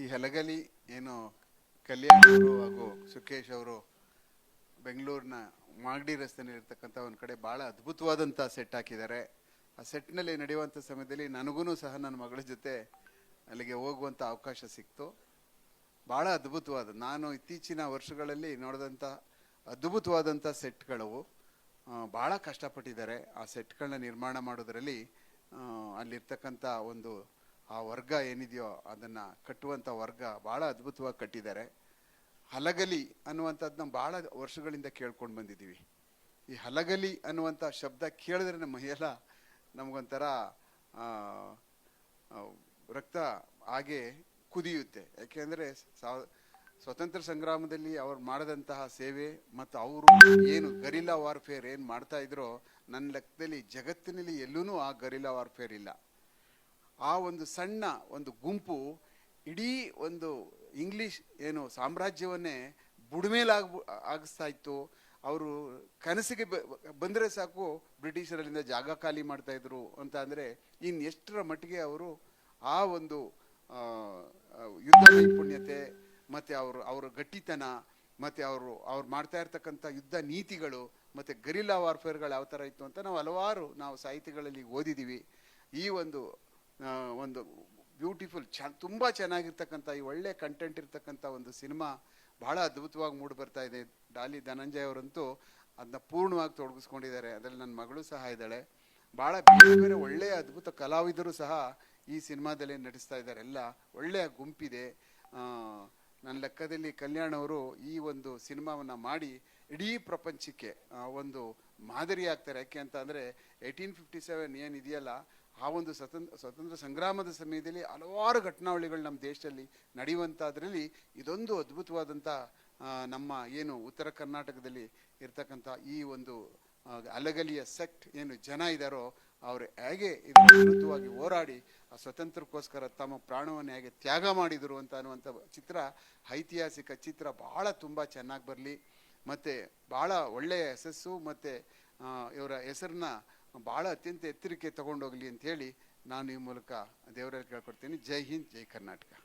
ಈ ಹೆಲಗಲಿ ಏನು ಕಲ್ಯಾಣ್ ಅವರು ಹಾಗೂ ಸುಖೇಶ್ ಅವರು ಬೆಂಗಳೂರಿನ ಮಾಗಡಿ ರಸ್ತೆಯಲ್ಲಿರ್ತಕ್ಕಂಥ ಒಂದು ಕಡೆ ಬಹಳ ಅದ್ಭುತವಾದಂಥ ಸೆಟ್ ಹಾಕಿದ್ದಾರೆ. ಆ ಸೆಟ್ನಲ್ಲಿ ನಡೆಯುವಂಥ ಸಮಯದಲ್ಲಿ ನನಗೂ ಸಹ ನನ್ನ ಮಗಳ ಜೊತೆ ಅಲ್ಲಿಗೆ ಹೋಗುವಂಥ ಅವಕಾಶ ಸಿಕ್ತು. ಬಹಳ ಅದ್ಭುತವಾದ, ನಾನು ಇತ್ತೀಚಿನ ವರ್ಷಗಳಲ್ಲಿ ನೋಡಿದಂಥ ಅದ್ಭುತವಾದಂಥ ಸೆಟ್ಗಳು ಭಾಳ ಕಷ್ಟಪಟ್ಟಿದ್ದಾರೆ ಆ ಸೆಟ್ಗಳನ್ನ ನಿರ್ಮಾಣ ಮಾಡೋದರಲ್ಲಿ ಅಲ್ಲಿರ್ತಕ್ಕಂಥ ಒಂದು ಆ ವರ್ಗ ಏನಿದೆಯೋ ಅದನ್ನು ಕಟ್ಟುವಂಥ ವರ್ಗ ಭಾಳ ಅದ್ಭುತವಾಗಿ ಕಟ್ಟಿದ್ದಾರೆ. ಹಲಗಲಿ ಅನ್ನುವಂಥದ್ದು ನಾವು ಭಾಳ ವರ್ಷಗಳಿಂದ ಕೇಳ್ಕೊಂಡು ಬಂದಿದ್ದೀವಿ. ಈ ಹಲಗಲಿ ಅನ್ನುವಂಥ ಶಬ್ದ ಕೇಳಿದ್ರೆ ನಮ್ಮ ಎಲ್ಲ ನಮಗೊಂಥರ ರಕ್ತ ಹಾಗೆ ಕುದಿಯುತ್ತೆ. ಯಾಕೆಂದರೆ ಸಾವ, ಸ್ವತಂತ್ರ ಸಂಗ್ರಾಮದಲ್ಲಿ ಅವ್ರು ಮಾಡಿದಂತಹ ಸೇವೆ ಮತ್ತು ಅವರು ಏನು ಗರಿಲ್ಲಾ ವಾರ್ಫೇರ್ ಏನು ಮಾಡ್ತಾ ಇದ್ರೋ ನನ್ನ ಲೆಕ್ಕದಲ್ಲಿ ಜಗತ್ತಿನಲ್ಲಿ ಎಲ್ಲೂ ಆ ಗರಿಲ್ಲಾ ವಾರ್ಫೇರ್ ಇಲ್ಲ. ಆ ಒಂದು ಸಣ್ಣ ಒಂದು ಗುಂಪು ಇಡೀ ಒಂದು ಇಂಗ್ಲಿಷ್ ಏನು ಸಾಮ್ರಾಜ್ಯವನ್ನೇ ಬುಡಮೇಲಾಗ ಆಗಿಸ್ತಾ ಇತ್ತು. ಅವರು ಕನಸಿಗೆ ಬಂದರೆ ಸಾಕು ಬ್ರಿಟಿಷರಲ್ಲಿಂದ ಜಾಗ ಖಾಲಿ ಮಾಡ್ತಾ ಇದ್ರು ಅಂತ ಅಂದರೆ ಇನ್ನು ಎಷ್ಟರ ಮಟ್ಟಿಗೆ ಅವರು ಆ ಒಂದು ಯುದ್ಧ ನೈಪುಣ್ಯತೆ ಮತ್ತು ಅವರು, ಅವರ ಗಟ್ಟಿತನ ಮತ್ತು ಅವರು, ಅವ್ರು ಮಾಡ್ತಾ ಇರ್ತಕ್ಕಂಥ ಯುದ್ಧ ನೀತಿಗಳು ಮತ್ತು ಗರಿಲ್ಲಾ ವಾರ್ಫೇರ್ಗಳು ಯಾವ ಥರ ಇತ್ತು ಅಂತ ನಾವು ಹಲವಾರು ನಾವು ಸಾಹಿತ್ಯಗಳಲ್ಲಿ ಓದಿದ್ದೀವಿ ಈ ಒಂದು ಒಂದು ಬ್ಯೂಟಿಫುಲ್ ಚ, ತುಂಬ ಚೆನ್ನಾಗಿರ್ತಕ್ಕಂಥ ಈ ಒಳ್ಳೆ ಕಂಟೆಂಟ್ ಇರ್ತಕ್ಕಂಥ ಒಂದು ಸಿನಿಮಾ ಬಹಳ ಅದ್ಭುತವಾಗಿ ಮೂಡಿ ಬರ್ತಾ ಇದೆ. ಡಾಲಿ ಧನಂಜಯ್ ಅವರಂತೂ ಅದನ್ನ ಪೂರ್ಣವಾಗಿ ತೊಡಗಿಸ್ಕೊಂಡಿದ್ದಾರೆ. ಅದರಲ್ಲಿ ನನ್ನ ಮಗಳು ಸಹ ಇದ್ದಾಳೆ. ಭಾಳ ಬೇರೆ ಬೇರೆ ಒಳ್ಳೆಯ ಅದ್ಭುತ ಕಲಾವಿದರು ಸಹ ಈ ಸಿನಿಮಾದಲ್ಲಿ ನಟಿಸ್ತಾ ಇದ್ದಾರೆ. ಎಲ್ಲ ಒಳ್ಳೆಯ ಗುಂಪಿದೆ. ನನ್ನ ಲೆಕ್ಕದಲ್ಲಿ ಕಲ್ಯಾಣ್ ಅವರು ಈ ಒಂದು ಸಿನಿಮಾವನ್ನು ಮಾಡಿ ಇಡೀ ಪ್ರಪಂಚಕ್ಕೆ ಒಂದು ಮಾದರಿ ಆಗ್ತಾರೆ ಯಾಕೆ ಅಂತ ಅಂದರೆ ಏಯ್ಟೀನ್ ಫಿಫ್ಟಿ ಸೆವೆನ್ ಏನಿದೆಯಲ್ಲ ಆ ಒಂದು ಸ್ವತಂತ್ರ ಸ್ವತಂತ್ರ ಸಂಗ್ರಾಮದ ಸಮಯದಲ್ಲಿ ಹಲವಾರು ಘಟನಾವಳಿಗಳು ನಮ್ಮ ದೇಶದಲ್ಲಿ ನಡೆಯುವಂಥದ್ರಲ್ಲಿ ಇದೊಂದು ಅದ್ಭುತವಾದಂಥ ನಮ್ಮ ಏನು ಉತ್ತರ ಕರ್ನಾಟಕದಲ್ಲಿ ಇರ್ತಕ್ಕಂಥ ಈ ಒಂದು ಅಲಗಲಿಯ ಸೆಕ್ಟ್ ಏನು ಜನ ಇದ್ದಾರೋ ಅವರು ಹೇಗೆ ಇದರ ಹೋರಾಡಿ ಆ ಸ್ವತಂತ್ರಕ್ಕೋಸ್ಕರ ತಮ್ಮ ಪ್ರಾಣವನ್ನು ಹೇಗೆ ತ್ಯಾಗ ಮಾಡಿದರು ಅಂತ ಅನ್ನುವಂಥ ಚಿತ್ರ, ಐತಿಹಾಸಿಕ ಚಿತ್ರ ಭಾಳ ತುಂಬ ಚೆನ್ನಾಗಿ ಬರಲಿ. ಮತ್ತು ಭಾಳ ಒಳ್ಳೆಯ ಯಶಸ್ಸು, ಮತ್ತು ಇವರ ಹೆಸರನ್ನ ಭಾಳ ಅತ್ಯಂತ ಎತ್ತರಕ್ಕೆ ತಗೊಂಡೋಗಲಿ ಅಂತ ಹೇಳಿ ನಾನು ಈ ಮೂಲಕ ದೇವರಲ್ಲಿ ಕೇಳ್ಕೊಡ್ತೀನಿ. ಜೈ ಹಿಂದ್, ಜೈ ಕರ್ನಾಟಕ.